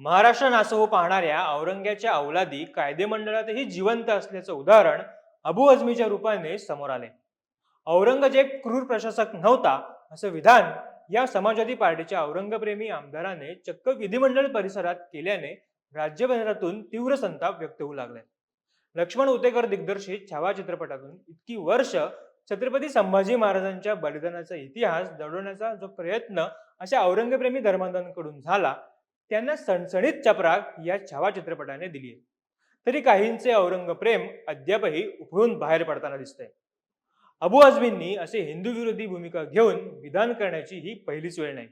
महाराष्ट्र नासहो पाहणाऱ्या औरंग्याच्या अवलादी कायदेमंडळातही जिवंत असल्याचं उदाहरण अबू अजमीच्या रूपाने समोर आले. औरंगजेब क्रूर प्रशासक नव्हता असं विधान या समाजवादी पार्टीच्या औरंगप्रेमी आमदाराने चक्क विधिमंडळ परिसरात केल्याने राज्यभरातून तीव्र संताप व्यक्त होऊ लागलाय. लक्ष्मण उतेकर दिग्दर्शित छावा चित्रपटातून इतकी वर्ष छत्रपती संभाजी महाराजांच्या बलिदानाचा इतिहास दडवण्याचा जो प्रयत्न अशा औरंगप्रेमी धर्मांधांकडून झाला त्यांना सणसणीत चपराक या छावा चित्रपटाने दिली आहे तरी काहींचे औरंगप्रेम अद्यापही उफळून बाहेर पडताना दिसतंय. अबू आझमींनी असे हिंदू विरोधी भूमिका घेऊन विधान करण्याची ही पहिलीच वेळ नाही.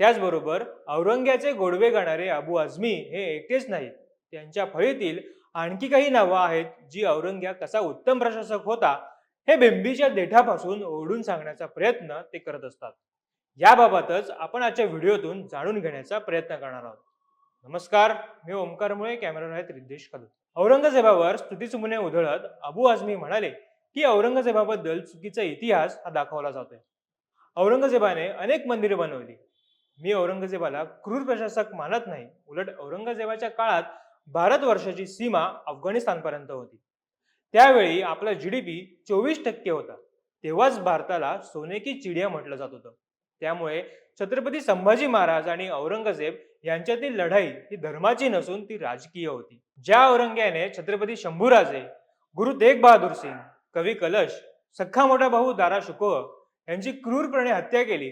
त्याचबरोबर औरंग्याचे गोडवे गाणारे अबू आझमी हे एकटेच नाहीत. त्यांच्या फळीतील आणखी काही नावं आहेत जी औरंग्या कसा उत्तम प्रशासक होता हे बेंबीच्या देठापासून ओढून सांगण्याचा प्रयत्न ते करत असतात. याबाबतच आपण आजच्या व्हिडिओतून जाणून घेण्याचा प्रयत्न करणार आहोत. नमस्कार मी ओमकारमुळे कॅमेरा आहेत रिद्देश कदम औरंगजेबावर स्तुतीसुमने उधळत अबू आझमी म्हणाले की औरंगजेबाबद्दल चुकीचा इतिहास हा दाखवला जातोय. औरंगजेबाने अनेक मंदिरे बनवली. मी औरंगजेबाला क्रूर प्रशासक मानत नाही उलट औरंगजेबाच्या काळात भारत वर्षाची सीमा अफगाणिस्तानपर्यंत होती. त्यावेळी आपला जी डी पी चोवीस टक्के होता. तेव्हाच भारताला सोने की चिडिया म्हटलं जात होतं. त्यामुळे छत्रपती संभाजी महाराज आणि औरंगजेब यांच्यातील लढाई ही धर्माची नसून ती राजकीय होती. ज्या औरंग्याने छत्रपती शंभूराजे गुरु तेग बहादूर सिंग कवी कलश सख्खा मोठा भाऊ दारा शुकोह यांची क्रूरपणे हत्या केली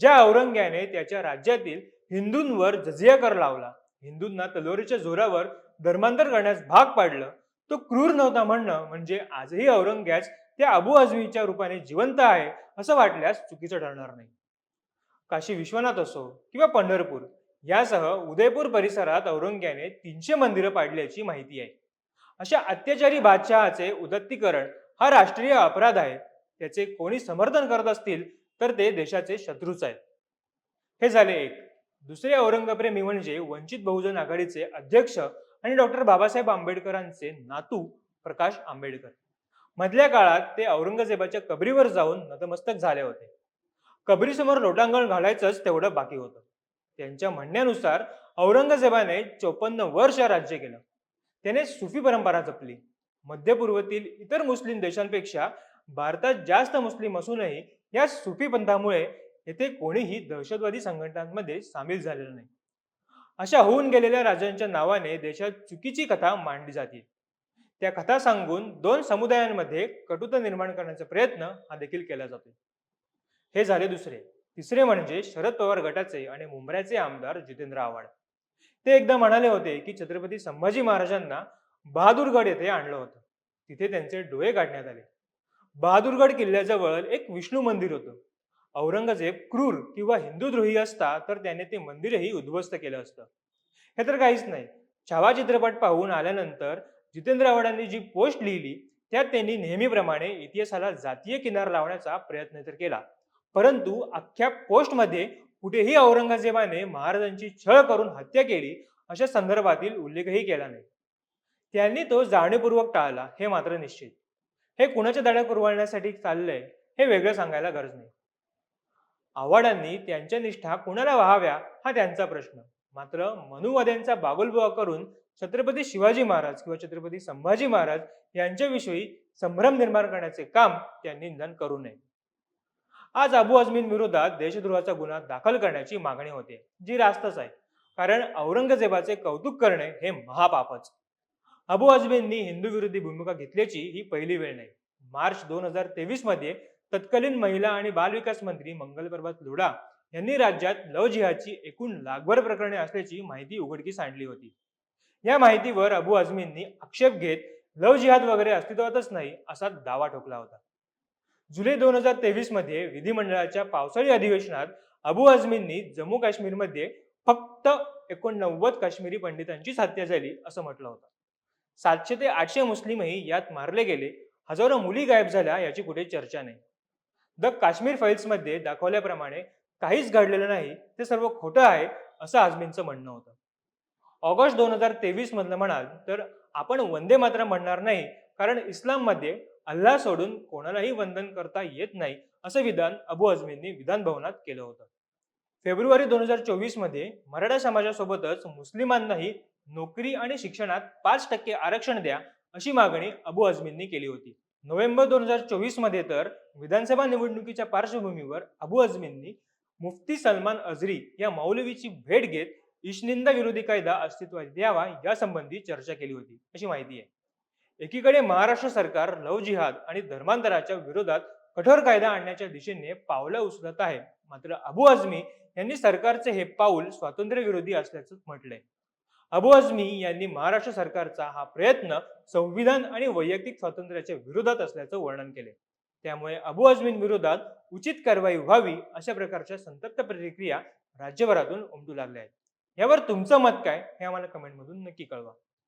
ज्या औरंग्याने त्याच्या राज्यातील हिंदूंवर जजिया कर लावला. हिंदूंना तलवारीच्या जोरावर धर्मांतर करण्यास भाग पाडलं. तो क्रूर नव्हता म्हणणं म्हणजे आजही औरंग्याच त्या अबू आझमीच्या रूपाने जिवंत आहे असं वाटल्यास चुकीचं ठरणार नाही. काशी विश्वनाथ असो किंवा पंढरपूर यासह उदयपूर परिसरात औरंग्याने तीनशे मंदिरं पाडल्याची माहिती आहे. अशा अत्याचारी बादशहाचे उदत्तीकरण हा राष्ट्रीय अपराध आहे. त्याचे कोणी समर्थन करत असतील तर ते देशाचे शत्रूच आहेत. हे झाले एक. दुसरे औरंगप्रेमी म्हणजे वंचित बहुजन आघाडीचे अध्यक्ष आणि डॉक्टर बाबासाहेब आंबेडकरांचे नातू प्रकाश आंबेडकर. मधल्या काळात ते औरंगजेबाच्या कबरीवर जाऊन नतमस्तक झाले होते. कबरीसमोर लोटांगण घालायचंच तेवढं बाकी होतं. त्यांच्या म्हणण्यानुसार औरंगजेबाने चोपन्न वर्ष राज्य केलं. त्याने सुफी परंपरा जपली. मध्य पूर्वेतील इतर मुस्लिम देशांपेक्षा भारतात जास्त मुस्लिम असूनही या सुफी पंथामुळे येथे कोणीही दहशतवादी संघटनांमध्ये सामील झालेलं नाही. अशा होऊन गेलेल्या राजांच्या नावाने देशात चुकीची कथा मांडली जाते. त्या कथा सांगून दोन समुदायांमध्ये कटुता निर्माण करण्याचा प्रयत्न हा देखील केला जातो. हे झाले दुसरे. तिसरे म्हणजे शरद पवार गटाचे आणि मुंबऱ्याचे आमदार जितेंद्र आव्हाड. ते एकदा म्हणाले होते की छत्रपती संभाजी महाराजांना बहादूरगड येथे आणलं होतं. तिथे त्यांचे डोळे काढण्यात आले. बहादूरगड किल्ल्याजवळ एक विष्णू मंदिर होतं. औरंगजेब क्रूर किंवा हिंदूद्रोही असता तर त्याने ते मंदिरही उद्ध्वस्त केलं असतं. हे तर काहीच नाही. छावा चित्रपट पाहून आल्यानंतर जितेंद्र आव्हाडांनी जी पोस्ट लिहिली त्यात त्यांनी नेहमीप्रमाणे इतिहासाला जातीय किनार लावण्याचा प्रयत्न तर केला. परंतु अख्ख्या पोस्टमध्ये कुठेही औरंगजेबाने महाराजांची छळ करून हत्या केली अशा संदर्भातील उल्लेखही केला नाही. त्यांनी तो जाणीवपूर्वक टाळला हे मात्र निश्चित. हे कुणाच्या दाड्या कुरवाळण्यासाठी चाललंय हे वेगळं सांगायला गरज नाही. आव्हाडांनी त्यांच्या निष्ठा कुणाला व्हाव्या हा त्यांचा प्रश्न. मात्र मनुवाद्यांचा बागुलबुवा करून छत्रपती शिवाजी महाराज किंवा छत्रपती संभाजी महाराज यांच्याविषयी संभ्रम निर्माण करण्याचे काम त्यांनी निदान करू नये. आज अबू आझमीन विरोधात देशद्रोहाचा गुन्हा दाखल करण्याची मागणी होते जी रास्तच आहे. कारण औरंगजेबाचे कौतुक करणे हे महापापच. अबू आझमींनी हिंदू विरोधी भूमिका घेतल्याची ही पहिली वेळ नाही. मार्च दोन हजार तेवीसमध्ये तत्कालीन महिला आणि बालविकास मंत्री मंगल प्रभात लोढा यांनी राज्यात लव जिहादची एकूण लागभर प्रकरणे असल्याची माहिती उघडकीस आणली होती. या माहितीवर अबू आझमींनी आक्षेप घेत लव जिहाद वगैरे अस्तित्वातच नाही असा दावा ठोकला होता. जुलै दोन हजार तेवीसमध्ये विधिमंडळाच्या पावसाळी अधिवेशनात अबू आझमींनी जम्मू काश्मीरमध्ये फक्त एकोणनव्वद काश्मीरी पंडितांचीच हत्या झाली असं म्हटलं होतं. सातशे ते आठशे मुस्लिमही यात मारले गेले. हजारो मुली गायब झाल्या याची कुठे चर्चा नाही. द काश्मीर फाईल्समध्ये दाखवल्याप्रमाणे काहीच घडलेलं नाही ते सर्व खोटं आहे असं आझमींचं म्हणणं होतं. ऑगस्ट दोन हजार तेवीस मधलं म्हणाल तर आपण वंदे मात्र म्हणणार नाही कारण इस्लाममध्ये अल्लाह सोडून कोणालाही वंदन करता येत नाही असं विधान अबू आझमींनी विधान भवनात केलं होतं. फेब्रुवारी दोन हजार चोवीसमध्ये मराठा समाजासोबतच मुस्लिमांनाही नोकरी आणि शिक्षणात पाच टक्के आरक्षण द्या अशी मागणी अबू आझमींनी केली होती. नोव्हेंबर दोन हजार चोवीसमध्ये तर विधानसभा निवडणुकीच्या पार्श्वभूमीवर अबू आझमींनी मुफ्ती सलमान अझरी या मौलवीची भेट घेत इशनिंदा विरोधी कायदा अस्तित्वात यावा यासंबंधी चर्चा केली होती अशी माहिती आहे. एकीकडे महाराष्ट्र सरकार लव जिहाद आणि धर्मांतराच्या विरोधात कठोर कायदा आणण्याच्या दिशेने पावलं उचलत आहे. मात्र अबू आझमी यांनी सरकारचे हे पाऊल स्वातंत्र्य विरोधी असल्याचं म्हटलंय. अबू आझमी यांनी महाराष्ट्र सरकारचा हा प्रयत्न संविधान आणि वैयक्तिक स्वातंत्र्याच्या विरोधात असल्याचं वर्णन केले त्यामुळे अबू आझमींविरोधात उचित कारवाई व्हावी अशा प्रकारच्या संतप्त प्रतिक्रिया राज्यभरातून उमटू लागल्या आहेत. यावर तुमचं मत काय हे आम्हाला कमेंटमधून नक्की कळवा.